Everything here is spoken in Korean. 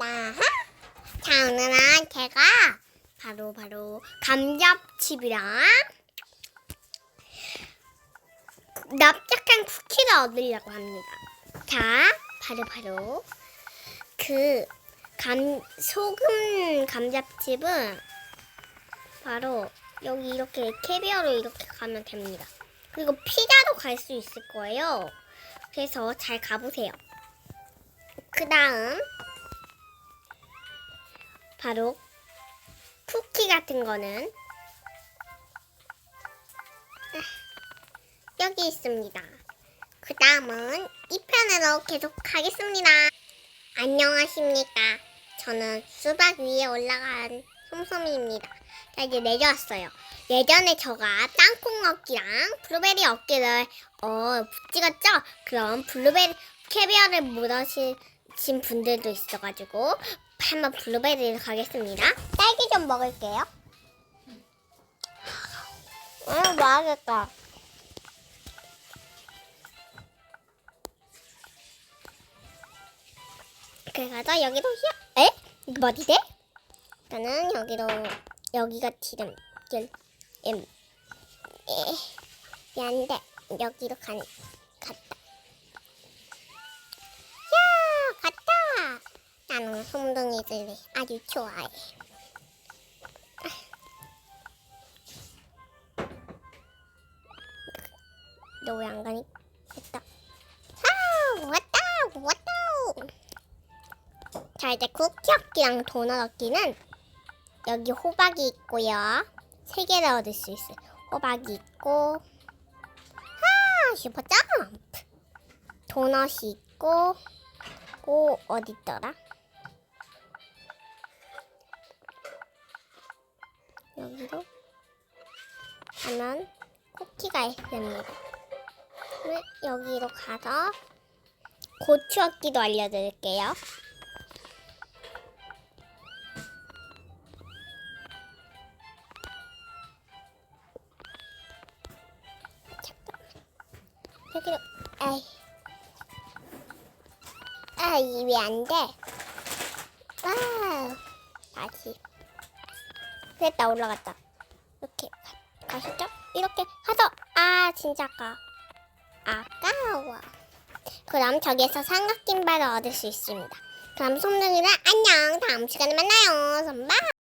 아하. 자, 오늘은 제가 바로 바로 감자칩이랑 납작한 쿠키를 얻으려고 합니다. 자, 바로 바로 그 감 소금 감자칩은 바로 여기 이렇게 캐비어로 이렇게 가면 됩니다. 그리고 피자로 갈수 있을 거예요. 그래서 잘 가보세요. 그 다음 바로 쿠키 같은 거는 아, 여기 있습니다. 그 다음은 이 편으로 계속 가겠습니다. 안녕하십니까. 저는 수박 위에 올라간 솜솜이입니다. 자, 이제 내려왔어요. 예전에 저가 땅콩 얻기랑 블루베리 얻기를 어, 찍었죠? 그럼 블루베리 캐비어를 못 얻으신 분들도 있어가지고 한번 블루베리를 가겠습니다. 딸기 좀 먹을게요. 음, 맛있겠다. 그래서 여기도 히어 에? 이거 돼? 저는 여기로 여기가 지름 길 음, 에, 안돼 여기로 간갔 나는 솜둥이들을 아주 좋아해. 너 왜 안 가니? 됐다. 아 왔다 왔다. 자 이제 쿠키 얻기랑 도넛 얻기는 여기 호박이 있고요. 세 개를 얻을 수 있어요. 호박이 있고 아 슈퍼 점프 도넛이 있고 고 어디 있더라? 여기로 가면 쿠키가 있습니다. 네, 여기로 가서 고추 얻기도 알려드릴게요. 여기로 아이 아이 왜안 돼? 아 다시 됐다 올라갔다. 이렇게 가, 가시죠? 이렇게 가서 아 진짜 아까 아까워. 그럼 저기에서 삼각김밥을 얻을 수 있습니다. 그럼 손님이랑 안녕. 다음 시간에 만나요. 선바